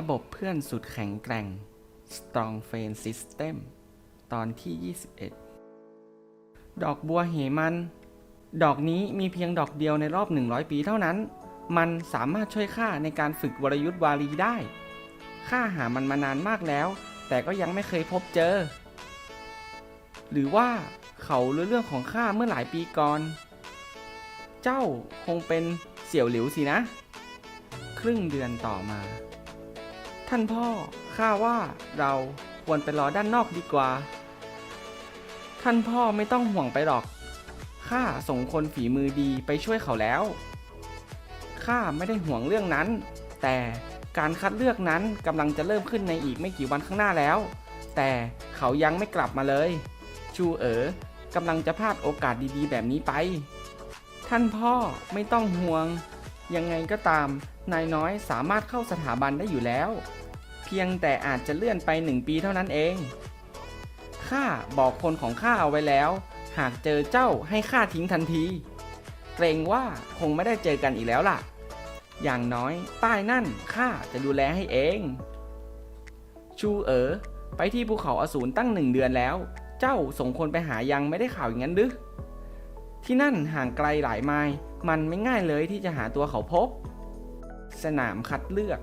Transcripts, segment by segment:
ระบบเพื่อนสุดแข็งแกร่ง Strong f r i e n d System ตอนที่ 21 ดอกบัวเหมัน ดอกนี้มีเพียงดอกเดียวในรอบ 100 ปีเท่านั้น มันสามารถช่วยข้าในการฝึกวรยุทธ์วารีได้ ข้าหามันมานานมากแล้ว แต่ก็ยังไม่เคยพบเจอ หรือว่าเขารู้เรื่องของข้าเมื่อหลายปีก่อน เจ้าคงเป็นเสี่ยวหลิวสินะ ครึ่งเดือนต่อมา ท่านพ่อ ข้าว่าเราควรไปรอด้านนอกดีกว่า ท่านพ่อไม่ต้องห่วงไปหรอก ข้าส่งคนฝีมือดีไปช่วยเขาแล้ว ข้าไม่ได้ห่วงเรื่องนั้น แต่การคัดเลือกนั้นกำลังจะเริ่มขึ้นในอีกไม่กี่วันข้างหน้าแล้ว แต่เขายังไม่กลับมาเลย ชูเอ๋อกำลังจะพลาดโอกาสดีๆ แบบนี้ไป ท่านพ่อไม่ต้องห่วง ยังไงก็ตาม นายน้อยสามารถเข้าสถาบันได้อยู่แล้ว พียงแต่อาจจะเลื่อนไปหนึ่งปีเท่านั้นเอง ข้าบอกคนของข้าเอาไว้แล้ว หากเจอเจ้าให้ข้าทิ้งทันที เกรงว่าคงไม่ได้เจอกันอีกแล้วล่ะ อย่างน้อยป้ายนั่นข้าจะดูแลให้เอง ชูเอ๋อไปที่ภูเขาอสูรตั้งหนึ่งเดือนแล้ว เจ้าส่งคนไปหายังไม่ได้ข่าวอย่างนั้นหรือที่นั่นห่างไกลหลายไมล์มันไม่ง่ายเลยที่จะหาตัวเขาพบ สนามคัดเลือก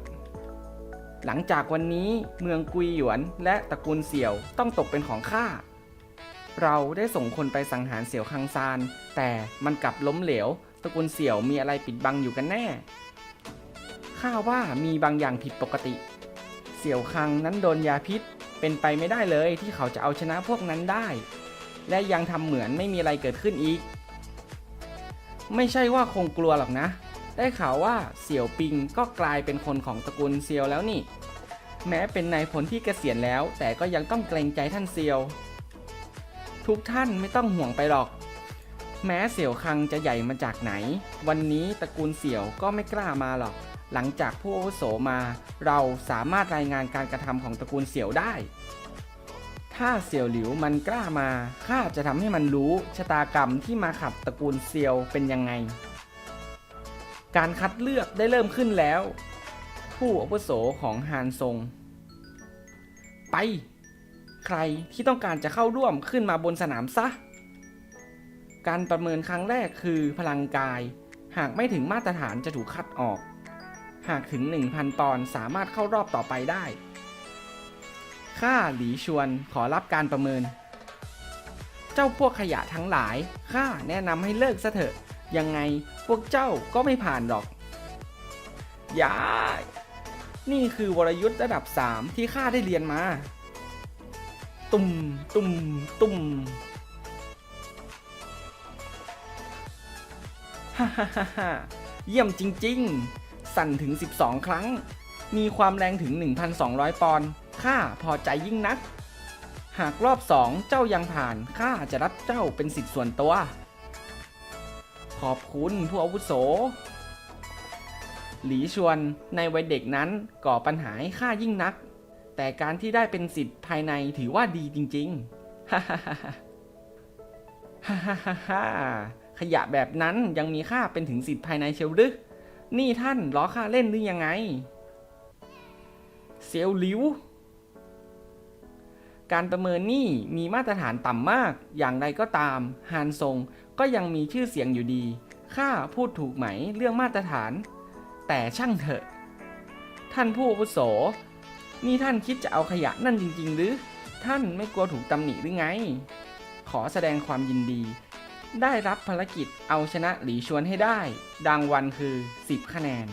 หลังจากวันนี้เมืองกุยหยวนและตระกูลเสี่ยวต้องตกเป็นของข้า เราได้ส่งคนไปสังหารเสี่ยวคังซาน แต่มันกลับล้มเหลว ตระกูลเสี่ยวมีอะไรปิดบังอยู่กันแน่ ข้าว่ามีบางอย่างผิดปกติ เสี่ยวคังนั้นโดนยาพิษ เป็นไปไม่ได้เลยที่เขาจะเอาชนะพวกนั้นได้ และยังทำเหมือนไม่มีอะไรเกิดขึ้นอีก ไม่ใช่ว่าคงกลัวหรอกนะ ได้ข่าวว่าเสี่ยวปิงก็กลายเป็นคนของตระกูลเซียวแล้วนี่ แม้เป็นนายพลที่เกษียณแล้ว แต่ก็ยังต้องเกรงใจท่านเซียว ทุกท่านไม่ต้องห่วงไปหรอก แม้เสี่ยวคังจะใหญ่มาจากไหน วันนี้ตระกูลเสี่ยวก็ไม่กล้ามาหรอก หลังจากผู้อาวุโสมา เราสามารถรายงานการกระทำของตระกูลเสี่ยวได้ ถ้าเสี่ยวหลิวมันกล้ามาข้าจะทำให้มันรู้ชะตากรรมที่มาขัดตระกูลเซียวเป็นยังไง การคัดเลือกได้เริ่มขึ้นแล้ว ผู้อาวุโสของฮานซง ไป ใครที่ต้องการจะเข้าร่วมขึ้นมาบนสนามซะ การประเมินครั้งแรกคือพลังกาย หากไม่ถึงมาตรฐานจะถูกคัดออก หากถึง 1,000ปอนสามารถเข้ารอบต่อไปได้ข้าหลีชวนขอรับการประเมิน เจ้าพวกขยะทั้งหลายข้าแนะนำให้เลิกซะเถอะ ยังไง พวกเจ้าก็ไม่ผ่านหรอก อย่า นี่คือวรยุทธ์ระดับ 3 ที่ข้าได้เรียนมา ตุ่มตุ่มตุ่มฮ่าฮ่าฮ่าเยี่ยมจริง ๆ สั่นถึง 12 ครั้ง มีความแรงถึง 1,200 ปอนด์ข้าพอใจยิ่งนัก หากรอบสองเจ้ายังผ่านข้าจะรับเจ้าเป็นสิทธิ์ส่วนตัว ขอบคุณผู้อาวุโส หลีชวนในวัยเด็กนั้นก่อปัญหาให้ข้ายิ่งนัก แต่การที่ได้เป็นสิทธิ์ภายในถือว่าดีจริงๆ ฮ่าฮ่าฮ่าฮ่าฮ่าฮ่าขยะแบบนั้นยังมีค่าเป็นถึงสิทธิ์ภายในเชียวหรือนี่ท่านล้อข้าเล่นหรือยังไง เซียวหลิว การประเมินนี่มีมาตรฐานต่ำมาก อย่างไรก็ตามฮานซงก็ยังมีชื่อเสียงอยู่ดี ข้าพูดถูกไหมเรื่องมาตรฐาน แต่ช่างเถอะ ท่านผู้อาวุโส นี่ท่านคิดจะเอาขยะนั่นจริง ๆ หรือ ท่านไม่กลัวถูกตำหนิหรือไง ขอแสดงความยินดี ได้รับภารกิจเอาชนะหลีชวนให้ได้ ดังวันคือ 10 คะแนน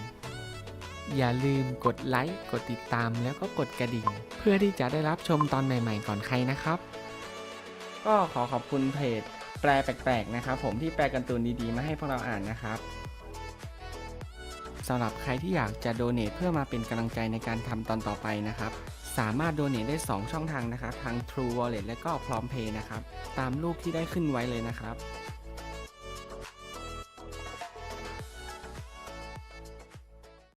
อย่าลืมกดไลค์ กดติดตามแล้วก็กดกระดิ่ง เพื่อที่จะได้รับชมตอนใหม่ๆก่อนใครนะครับ ก็ขอขอบคุณเพจแปลแปลกๆนะครับ ผมที่แปลการ์ตูนดีๆ มาให้พวกเราอ่านนะครับสำหรับใครที่อยากจะโดเน a t เพื่อมาเป็นกำลังใจในการทำตอนต่อไปนะครับ สามารถโดเน a t ได้ 2 ช่องทางนะครับ ทาง True Wallet และก็พร้อมเพย์นะครับ ตามรูปที่ได้ขึ้นไว้เลยนะครับ